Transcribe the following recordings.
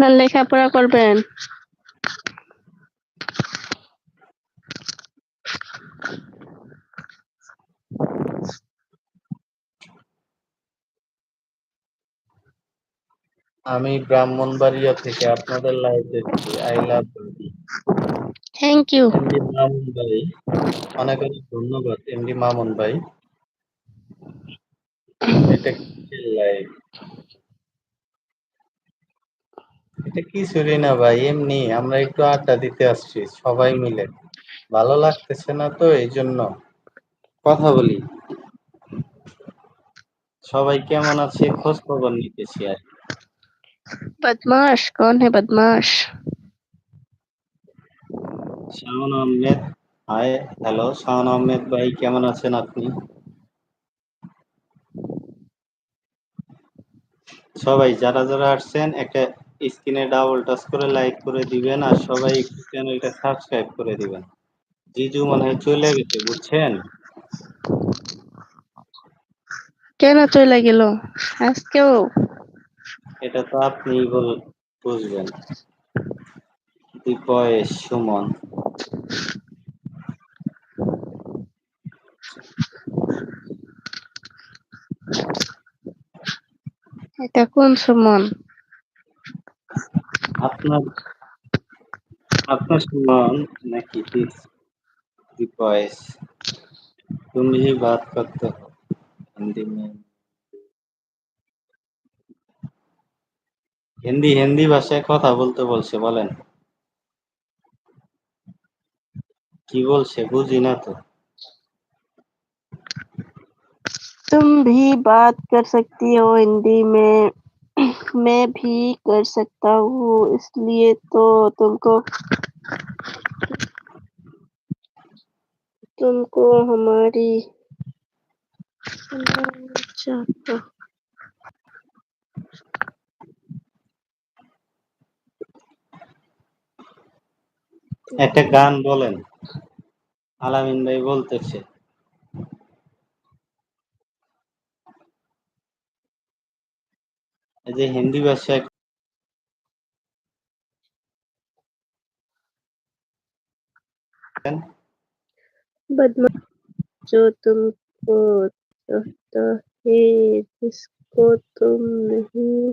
না লেখাপড়া করবেন? আমি ব্রাহ্মণবাড়িয়া থেকে আপনাদের লাইভ দেখছি। I love thank you MD Mamun ভাই অনেক অনেক ধন্যবাদ এমডি মামুন ভাই এটা লাইভ এটা কিছুরই না ভাই এমনি আমরা একটু আড্ডা দিতে আসছি সবাই মিলে ভালো লাগতেছে না তো এই জন্য কথা বলি সবাই কেমন আছে খোঁজ খবর নিতেছি আর কি। बदमाश कौन है बदमाश শাওন আহমেদ হাই হ্যালো শাওন আহমেদ ভাই কেমন আছেন আপনি সবাই যারা যারা আসছেন একটা স্ক্রিনে ডাবল টাচ করে লাইক করে দিবেন আর সবাই একটু চ্যানেলটা সাবস্ক্রাইব করে দিবেন। জিজু মনে হয় চলে গেছে বুঝছেন? কেন চলে গেল? আজকেও? এটা তো আপনি বল- বুঝবেন। দীপয়েশ সুমন। এটা কোন সুমন? আপনার আপনার সুমন নাকি দীপ- দীপয়েশ তুমি ही बात करते हो हिंदी में হিন্দি হিন্দি ভাষায় কথা বলতে বলছে বলেন কি বলছে বুঝি না তো तुम भी बात कर सकती हो हिंदी में मैं भी कर सकता हूँ इसलिए तो तुमको तुमको हमारी चाहता একটা গান বলেন আলামিন ভাই বলতেছে যে हिंदी भाषा बदमाश जो तुमको चाहता है, जिसको तुम नहीं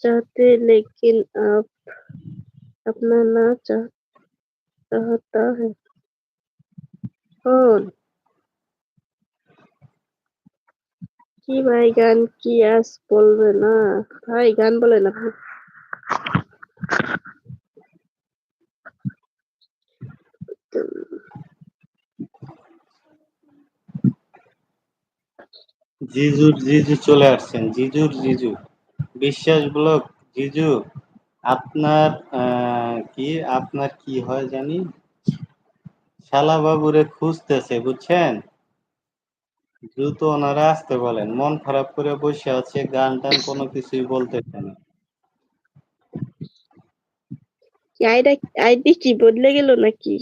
चाहते, लेकिन आप अपना ना चाहता है। कौन? কি ভাই গান? কি আজ বলবে না? ভাই গান বলে না জিজুর জিজু চলে আসছেন। জিজুর জিজু। বিশ্বাস ব্লক জিজু, আপনার কি আপনার কি হয় জানি? শালা বাবুরে খুঁজতেছে, বুঝছেন? দ্রুত ওনারা আসতে বলেন। মন খারাপ করে বসে আছে গান টান কোনো কিছুই বলতেছে না। আইডি আইডি কি বদলে গেল নাকি?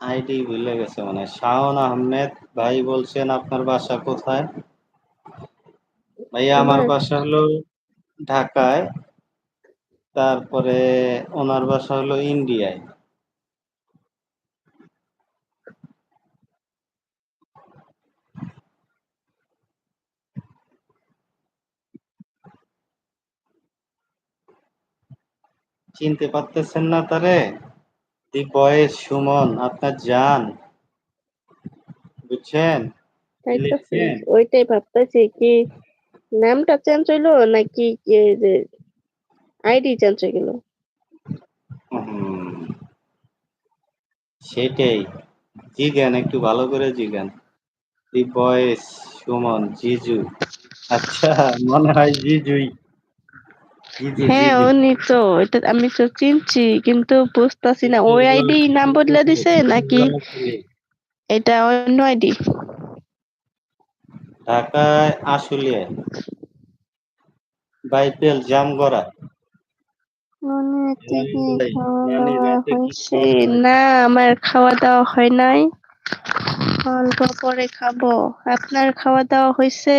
আইডি ভুলে গেছে মানে। শাওন আহমেদ ভাই বলছেন আপনার বাসা কোথায়? ভাই আমার আমার- বাসা হলো ঢাকায়। তারপরে ওনার বাসা হলো ইন্ডিয়ায়। চিনতে পারতেছেন না তারে? দি বয়েস সুমন আপনার জান। বুঝছেন? লিখছেন? ওইটাই ভাবতেছি কি নামটা চেঞ্জ হইল নাকি কি যে আইডি চেঞ্জ হয়ে গেল? হুম, সেটাই। জিজ্ঞান একটু ভালো করে জিজ্ঞান। দি বয়েস সুমন জিজু। আচ্ছা মনে হয় জিজুই। জিজু হ্যাঁ উনি তো এটা আমি তো চিনছি কিন্তু বুঝতেছি না। ওই আইডি নাম বদলে দিছে নাকি? এটা অন্য আইডি। ঢাকায় আশুলিয়ায় বাইপেল জামগড়া। না আমার খাওয়া দাওয়া হয় নাই। অল্প পরে খাব। আপনার খাওয়া দাওয়া হয়েছে